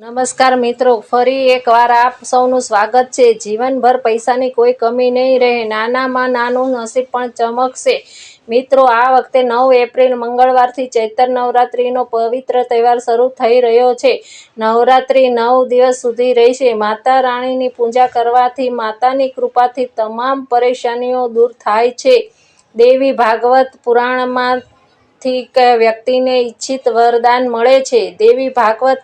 નમસ્કાર મિત્રો, ફરી એકવાર આપ સૌનું સ્વાગત છે. જીવનભર પૈસાની કોઈ કમી નહીં રહે. નાનામાં નાનું નસીબ પણ ચમકશે. મિત્રો, આ વખતે નવ એપ્રિલ મંગળવારથી ચૈતર નવરાત્રિનો પવિત્ર તહેવાર શરૂ થઈ રહ્યો છે. નવરાત્રિ નવ દિવસ સુધી રહેશે. માતા રાણીની પૂજા કરવાથી, માતાની કૃપાથી તમામ પરેશાનીઓ દૂર થાય છે. દેવી ભાગવત પુરાણમાંથી વ્યક્તિને ઈચ્છિત વરદાન મળે છે. દેવી ભાગવત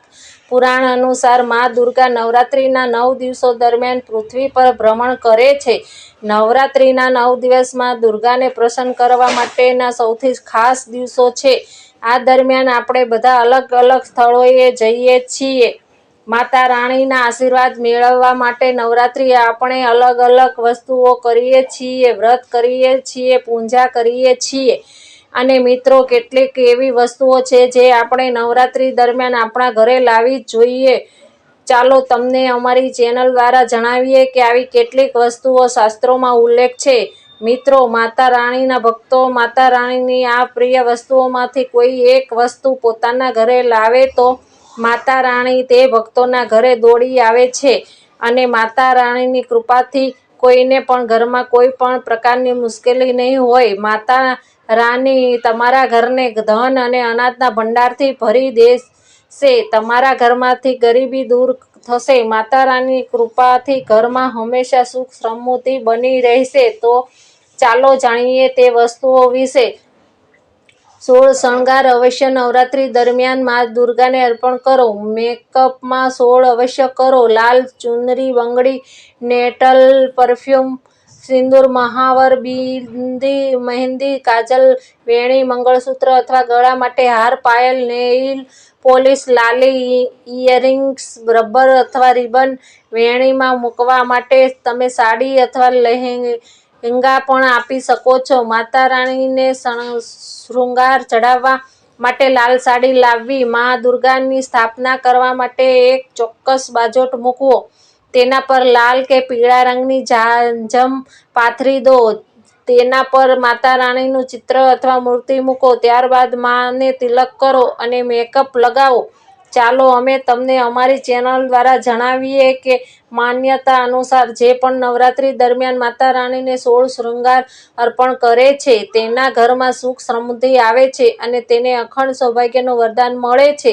પુરાણ અનુસાર મા દુર્ગા નવરાત્રિના નવ દિવસો દરમિયાન પૃથ્વી પર ભ્રમણ કરે છે. નવરાત્રિના નવ દિવસમાં દુર્ગાને પ્રસન્ન કરવા માટેના સૌથી ખાસ દિવસો છે. આ દરમિયાન આપણે બધા અલગ અલગ સ્થળોએ જઈએ છીએ. માતા રાણીના આશીર્વાદ મેળવવા માટે નવરાત્રિ આપણે અલગ અલગ વસ્તુઓ કરીએ છીએ, વ્રત કરીએ છીએ, પૂજા કરીએ છીએ. અને મિત્રો, કેટલીક એવી વસ્તુઓ છે જે આપણે નવરાત્રી દરમિયાન આપણા ઘરે લાવવી જોઈએ. ચાલો તમને અમારી ચેનલ દ્વારા જણાવીએ કે આવી કેટલીક વસ્તુઓ શાસ્ત્રોમાં ઉલ્લેખ છે. મિત્રો, માતા રાણીના ભક્તો, માતા રાણીની આ પ્રિય વસ્તુઓમાંથી કોઈ એક વસ્તુ પોતાના ઘરે લાવે તો માતા રાણી તે ભક્તોના ઘરે દોડી આવે છે. અને માતા રાણીની કૃપાથી કોઈને પણ ઘરમાં કોઈ પણ પ્રકારની મુશ્કેલી નહીં હોય. માતા રાની, તમારા ઘરને ધન અને અનાજના ભંડારથી ભરી દેશે. તમારા ઘરમાંથી ગરીબી દૂર થશે. માતા રાની કૃપાથી ઘરમાં હંમેશા સુખ સમૃદ્ધિ બની રહેશે. તો ચાલો જાણીએ તે વસ્તુઓ વિશે. સોળ શણગાર અવશ્ય નવરાત્રિ દરમિયાન મા દુર્ગાને અર્પણ કરો. મેકઅપમાં સોળ અવશ્ય કરો. લાલ, ચુનરી, બંગડી, નેટલ પરફ્યુમ સિંદૂર, મહાવર, બિંદી, મહેંદી, કાજલ, વેણી, મંગળસૂત્ર અથવા ગળા માટે હાર, પાયલ, નેઇલ પોલિશ લાલી, ઇયરિંગ્સ, રબર અથવા રિબન વેણીમાં મૂકવા માટે તમે સાડી અથવા લહેંગા પણ આપી શકો છો. માતા રાણીને શૃંગાર ચડાવવા માટે લાલ સાડી લાવવી. મા દુર્ગાની સ્થાપના કરવા માટે એક ચોક્કસ બાજોટ મૂકવો. તેના પર લાલ કે પીળા રંગની જાંજમ પાથરી દો. તેના પર માતા રાણીનું ચિત્ર અથવા મૂર્તિ મૂકો. ત્યારબાદ માને તિલક કરો અને મેકઅપ લગાવો. ચાલો, અમે તમને અમારી ચેનલ દ્વારા જણાવીએ કે માન્યતા અનુસાર જે પણ નવરાત્રિ દરમિયાન માતા રાણીને સોળ શૃંગાર અર્પણ કરે છે, તેના ઘરમાં સુખ સમૃદ્ધિ આવે છે અને તેને અખંડ સૌભાગ્યનું વરદાન મળે છે.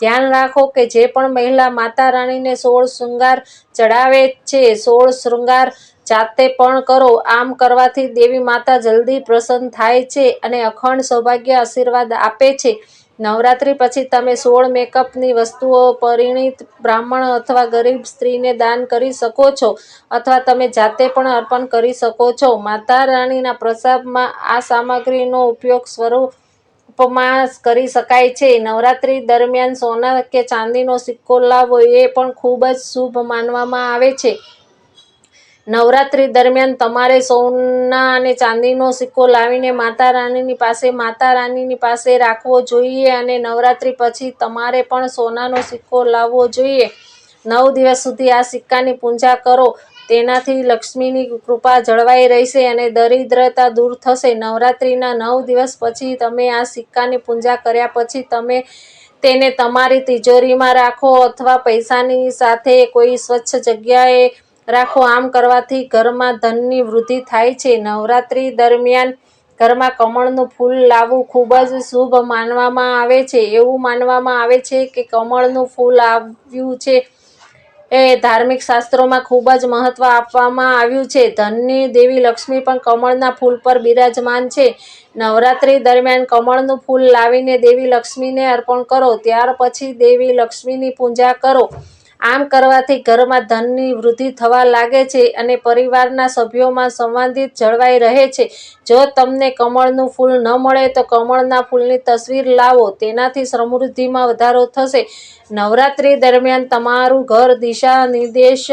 ધ્યાન રાખો કે જે પણ મહિલા માતા રાણીને સોળ શૃંગાર ચડાવે છે, સોળ શૃંગાર જાતે પણ કરો. આમ કરવાથી દેવી માતા જલ્દી પ્રસન્ન થાય છે અને અખંડ સૌભાગ્ય આશીર્વાદ આપે છે. નવરાત્રિ પછી તમે સોળ મેકઅપની વસ્તુઓ પરિણીત બ્રાહ્મણ અથવા ગરીબ સ્ત્રીને દાન કરી શકો છો અથવા તમે જાતે પણ અર્પણ કરી શકો છો. માતા રાણીના પ્રસાદમાં આ સામગ્રીનો ઉપયોગ સ્વરૂપમાં કરી શકાય છે. નવરાત્રી દરમિયાન સોના કે ચાંદીનો સિક્કો લાવવો એ પણ ખૂબ જ શુભ માનવામાં આવે છે. નવરાત્રી દરમિયાન તમારે સોના અને ચાંદીનો સિક્કો લાવીને માતા રાણીની પાસે, માતા રાણીની પાસે રાખવો જોઈએ અને નવરાત્રિ પછી તમારે પણ સોનાનો સિક્કો લાવવો જોઈએ. નવ દિવસ સુધી આ સિક્કાની પૂજા કરો. તેનાથી લક્ષ્મીની કૃપા જળવાઈ રહેશે અને દરિદ્રતા દૂર થશે. નવરાત્રિના નવ દિવસ પછી તમે આ સિક્કાની પૂજા કર્યા પછી તમે તેને તમારી તિજોરીમાં રાખો અથવા પૈસાની સાથે કોઈ સ્વચ્છ જગ્યાએ રાખો. આમ કરવાથી ઘરમાં ધનની વૃદ્ધિ થાય છે. નવરાત્રિ દરમિયાન ઘરમાં કમળનું ફૂલ લાવવું ખૂબ જ શુભ માનવામાં આવે છે. એવું માનવામાં આવે છે કે કમળનું ફૂલ આવ્યું છે. એ ધાર્મિક શાસ્ત્રોમાં ખૂબ જ મહત્વ આપવામાં આવ્યું છે. ધનની દેવી લક્ષ્મી પણ કમળના ફૂલ પર બિરાજમાન છે. નવરાત્રિ દરમિયાન કમળનું ફૂલ લાવીને દેવી લક્ષ્મીને અર્પણ કરો. ત્યાર પછી દેવી લક્ષ્મીની પૂજા કરો. આમ કરવાથી ઘરમાં ધનની વૃદ્ધિ થવા લાગે છે અને પરિવારના સભ્યોમાં સંવાદિત જળવાઈ રહે છે. જો તમને કમળનું ફૂલ ન મળે તો કમળના ફૂલની તસવીર લાવો. તેનાથી સમૃદ્ધિમાં વધારો થશે. નવરાત્રિ દરમિયાન તમારું ઘર દિશા નિર્દેશ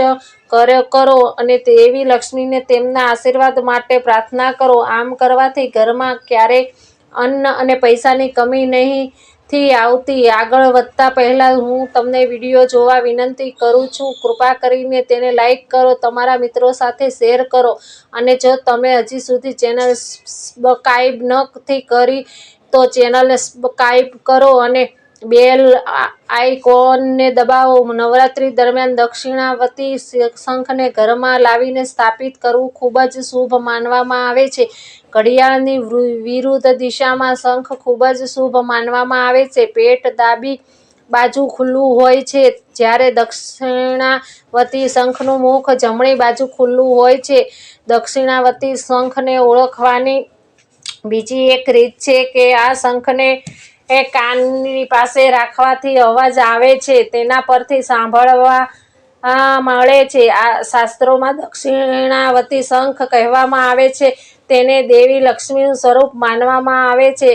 કરો અને દેવી લક્ષ્મીને તેમના આશીર્વાદ માટે પ્રાર્થના કરો. આમ કરવાથી ઘરમાં ક્યારેય અન્ન અને પૈસાની કમી નહીં થી આવતી આગળ વધતા પહેલા હું તમને વીડિયો જોવા વિનંતી કરું છું. કૃપા કરીને તેને લાઈક કરો, તમારા મિત્રો સાથે શેર કરો અને જો તમે હજી સુધી ચેનલ સબસ્ક્રાઈબ નથી કરી તો ચેનલને સબસ્ક્રાઈબ કરો અને બેલ આઇકોનને દબાવો. નવરાત્રી દરમિયાન દક્ષિણાવતી શંખને ઘરમાં લાવીને સ્થાપિત કરવું ખૂબ જ શુભ માનવામાં આવે છે. ઘડિયાળની વિરુદ્ધ દિશામાં શંખ ખૂબ જ શુભ માનવામાં આવે છે. પેટ દાબી બાજુ ખુલ્લું હોય છે. જ્યારે દક્ષિણાવતી શંખનું મુખ જમણી બાજુ ખુલ્લું હોય છે. દક્ષિણાવતી શંખને ઓળખવાની બીજી એક રીત છે કે આ શંખને એ કાનની પાસે રાખવાથી અવાજ આવે છે, તેના પરથી સાંભળવા મળે છે. આ શાસ્ત્રોમાં દક્ષિણાવતી શંખ કહેવામાં આવે છે. તેને દેવી લક્ષ્મીનું સ્વરૂપ માનવામાં આવે છે.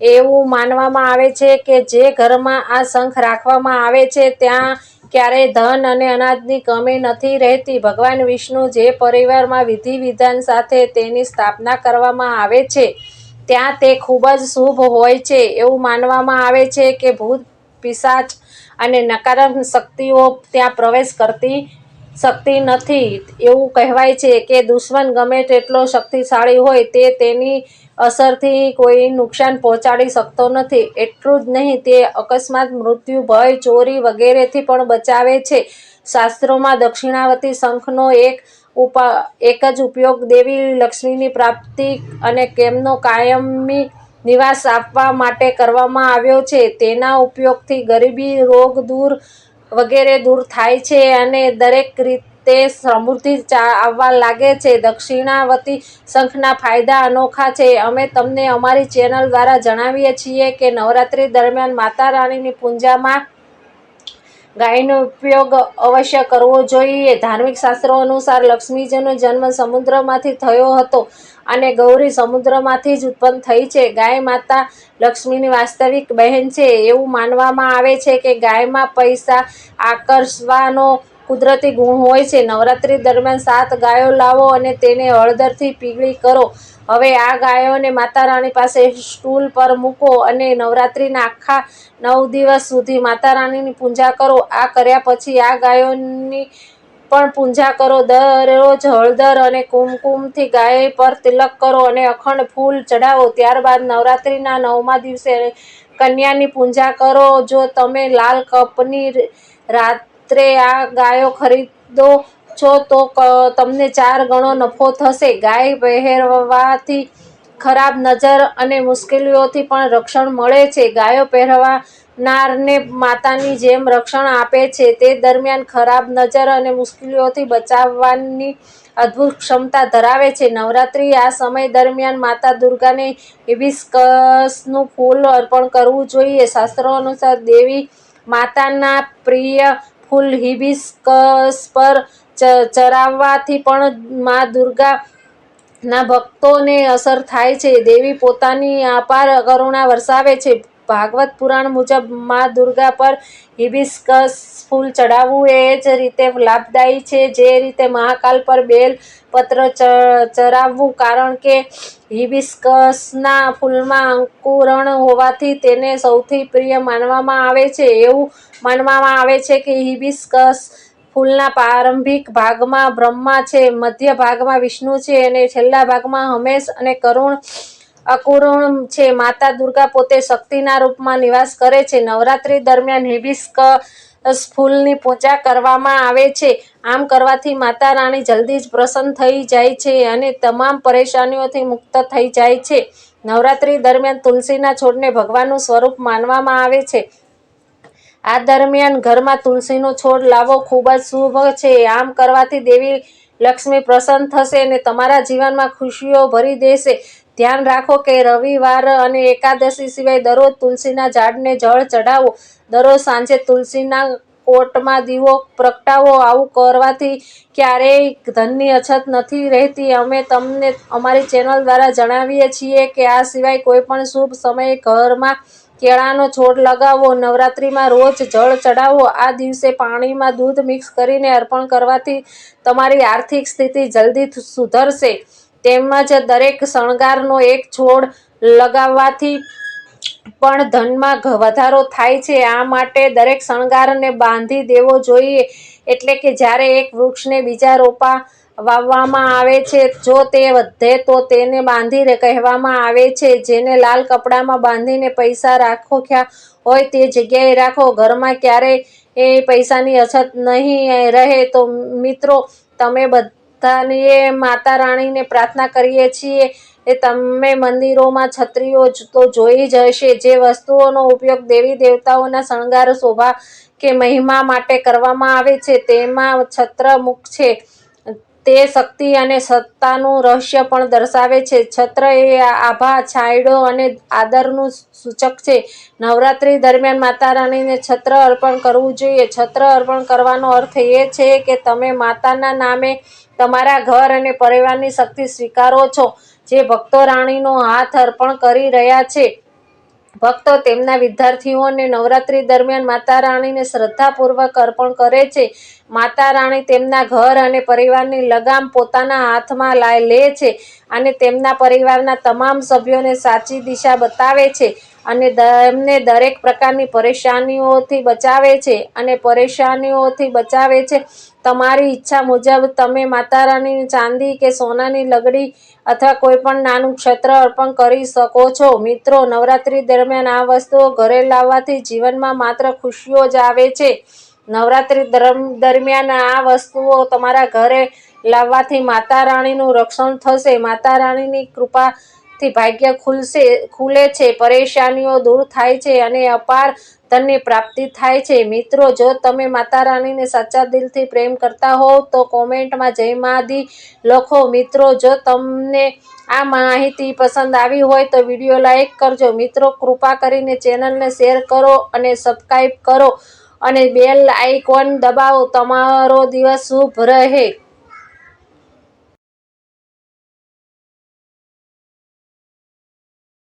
એવું માનવામાં આવે છે કે જે ઘરમાં આ શંખ રાખવામાં આવે છે, ત્યાં ક્યારેય ધન અને અનાજની કમી નથી રહેતી. ભગવાન વિષ્ણુ જે પરિવારમાં વિધિ વિધાન સાથે તેની સ્થાપના કરવામાં આવે છે. ત્યાં તે ખૂબ જ શુભ હોય છે. એવું માનવામાં આવે છે કે ભૂત, પિશાચ અને નકારાત્મક શક્તિઓ ત્યાં પ્રવેશ કરતી શકતી નથી. એવું કહેવાય છે કે દુશ્મન ગમે તેટલો શક્તિશાળી હોય તે તેની અસરથી કોઈ નુકસાન પહોંચાડી શકતો નથી. એટલું જ નહીં, તે અકસ્માત, મૃત્યુ, ભય, ચોરી વગેરેથી પણ બચાવે છે. શાસ્ત્રોમાં દક્ષિણાવતી શંખનો એક ઉપા એક જ ઉપયોગ દેવી લક્ષ્મીની પ્રાપ્તિ અને કેમનો કાયમી નિવાસ આપવા માટે કરવામાં આવ્યો છે, તેના ઉપયોગથી ગરીબી રોગ દૂર વગેરે દૂર થાય છે અને દરેક રીતે સમૃદ્ધિ આવવા લાગે છે. દક્ષિણાવતી શંખના ફાયદા અનોખા છે. અમે તમને અમારી ચેનલ દ્વારા જણાવીએ છીએ કે નવરાત્રી દરમિયાન માતા રાણીની પૂજામાં ગાયનો ઉપયોગ અવશ્ય કરવો જોઈએ. ધાર્મિક શાસ્ત્રો અનુસાર લક્ષ્મીજીનો જન્મ સમુદ્રમાંથી થયો હતો અને ગૌરી સમુદ્રમાંથી જ ઉત્પન્ન થઈ છે. ગાય માતા લક્ષ્મીની વાસ્તવિક બહેન છે. એવું માનવામાં આવે છે કે ગાયમાં પૈસા આકર્ષવાનો કુદરતી ગુણ હોય છે. નવરાત્રી દરમિયાન સાત ગાયો લાવો અને તેને હળદરથી પીળી કરો. હવે આ ગાયોને માતા રાણી પાસે સ્ટૂલ પર મૂકો અને નવરાત્રિના આખા નવ દિવસ સુધી માતા રાણીની પૂજા કરો. આ કર્યા પછી આ ગાયોની પણ પૂજા કરો. દરરોજ હળદર અને કુમકુમથી ગાય પર તિલક કરો અને અખંડ ફૂલ ચઢાવો. ત્યારબાદ નવરાત્રિના નવમા દિવસે કન્યાની પૂજા કરો. જો તમે લાલ કપની રાત્રે આ ગાયો ખરીદો છો તો તમને ચાર ગણો નફો થશે. ગાય પહેરવાથી ખરાબ નજર અને મુશ્કેલીઓથી પણ રક્ષણ મળે છે. ગાયો પહેરવાનારને માતાની જેમ રક્ષણ આપે છે. તે દરમિયાન ખરાબ નજર અને મુશ્કેલીઓથી બચાવવાની અદ્ભુત ક્ષમતા ધરાવે છે. નવરાત્રિ આ સમય દરમિયાન માતા દુર્ગાને હિબિસ્કસનું ફૂલ અર્પણ કરવું જોઈએ. શાસ્ત્રો અનુસાર દેવી માતાના પ્રિય ફૂલ હિબિસ્કસ પર ચરાવવાથી પણ મા દુર્ગા ના ભક્તોને અસર થાય છે. દેવી પોતાની અપાર કરુણા વરસાવે છે. ભાગવત પુરાણ મુજબ મા દુર્ગા પર હિબિસ્કસ ફૂલ ચડાવવું એ જ રીતે લાભદાયી છે. જે રીતે મહાકાલ પર બેલ પત્ર ચરાવવું, કારણ કે હિબિસ્કસના ફૂલમાં અંકુરણ હોવાથી તેને સૌથી પ્રિય માનવામાં આવે છે. એવું માનવામાં આવે છે કે હિબિસ્કસ ફૂલના પ્રારંભિક ભાગમાં બ્રહ્મા છે, મધ્ય ભાગમાં વિષ્ણુ છે અને છેલ્લા ભાગમાં હમેશ અને કરુણ અકરુણ છે. માતા દુર્ગા પોતે શક્તિના રૂપમાં નિવાસ કરે છે. નવરાત્રી દરમિયાન હિબિસ્ક ફૂલની પૂજા કરવામાં આવે છે. આમ કરવાથી માતા રાણી જલ્દી જ પ્રસન્ન થઈ જાય છે અને તમામ પરેશાનીઓથી મુક્ત થઈ જાય છે. નવરાત્રી દરમિયાન તુલસીના છોડને ભગવાનનું સ્વરૂપ માનવામાં આવે છે. આ દરમિયાન ઘરમાં તુલસીનો છોડ લાવવો ખૂબ જ શુભ છે. આમ કરવાથી દેવી લક્ષ્મી પ્રસન્ન થશે અને તમારા જીવનમાં ખુશીઓ ભરી દેશે. ધ્યાન રાખો કે રવિવાર અને એકાદશી સિવાય દરરોજ તુલસીના ઝાડને જળ ચઢાવો. દરરોજ સાંજે તુલસીના કોટમાં દીવો પ્રગટાવો. આવું કરવાથી ક્યારેય ધનની અછત નથી રહેતી. અમે તમને, અમારી ચેનલ દ્વારા જણાવીએ છીએ કે આ સિવાય કોઈ પણ શુભ સમયે ઘરમાં કેળાનો છોડ લગાવો. નવરાત્રિમાં રોજ જળ ચડાવો આ દિવસે પાણીમાં દૂધ મિક્સ કરીને અર્પણ કરવાથી તમારી આર્થિક સ્થિતિ જલ્દી સુધરશે. તેમજ દરેક શણગારનો એક છોડ લગાવવાથી પણ ધનમાં વધારો થાય છે. આ માટે દરેક શણગારને બાંધી દેવો જોઈએ. એટલે કે જ્યારે એક વૃક્ષને બીજા રોપા વાવવામાં આવે છે, જો તે વધે તો તેને બાંધી કહેવામાં આવે છે. જેને લાલ કપડામાં બાંધીને પૈસા રાખો ક્યાં હોય તે જગ્યાએ રાખો. ઘરમાં ક્યારેય એ પૈસાની અછત નહીં રહે. તો મિત્રો, તમે બધાએ માતા રાણીને પ્રાર્થના કરીએ છીએ એ તમે મંદિરોમાં છત્રીઓ તો જોઈ જ હશે. જે વસ્તુઓનો ઉપયોગ દેવી દેવતાઓના શણગાર, શોભા કે મહિમા માટે કરવામાં આવે છે, તેમાં છત્ર મુખ છે. તે શક્તિ અને સત્તાનું રહસ્ય પણ દર્શાવે છે. છત્ર એ આભા, છાંયડો અને આદરનું સૂચક છે. નવરાત્રી દરમિયાન માતા રાણીને છત્ર અર્પણ કરવું જોઈએ. છત્ર અર્પણ કરવાનો અર્થ એ છે કે તમે માતાના નામે તમારા ઘર અને પરિવારની શક્તિ સ્વીકારો છો. જે ભક્તો રાણીનો હાથ અર્પણ કરી રહ્યા છે. ભક્તો તેમના વિદ્યાર્થીઓને નવરાત્રી દરમિયાન માતા રાણીને શ્રદ્ધાપૂર્વક અર્પણ કરે છે. માતા રાણી તેમના ઘર અને પરિવારની લગામ પોતાના હાથમાં લાય લે છે અને તેમના પરિવારના તમામ સભ્યોને સાચી દિશા બતાવે છે અને તેમને દરેક પ્રકારની પરેશાનીઓથી બચાવે છે અને પરેશાનીઓથી બચાવે છે. તમારી ઈચ્છા મુજબ તમે માતા રાણીની ચાંદી કે સોનાની લગડી અથવા કોઈ પણ નાનું ક્ષેત્ર અર્પણ કરી શકો છો. મિત્રો, નવરાત્રી દરમિયાન આ વસ્તુઓ ઘરે લાવવાથી જીવનમાં માત્ર ખુશીઓ જ આવે છે. નવરાત્રી દરમ- દરમિયાન આ વસ્તુઓ તમારા ઘરે લાવવાથી માતા રાણીનું રક્ષણ થશે. માતા રાણીની કૃપાથી ભાગ્ય ખુલશે, ખુલે છે, પરેશાનીઓ દૂર થાય છે અને અપાર ધનની પ્રાપ્તિ થાય છે. મિત્રો, જો તમે માતા રાણીને સાચા દિલથી પ્રેમ કરતા હોવ, તો કોમેન્ટમાં જય માદી લખો. મિત્રો, જો તમને આ માહિતી પસંદ આવી હોય, તો વીડિયો લાઈક કરજો. મિત્રો, કૃપા કરીને ચેનલને શેર કરો અને સબસ્ક્રાઈબ કરો અને બેલ આઇકોન દબાવો. તમારો દિવસ શુભ રહે.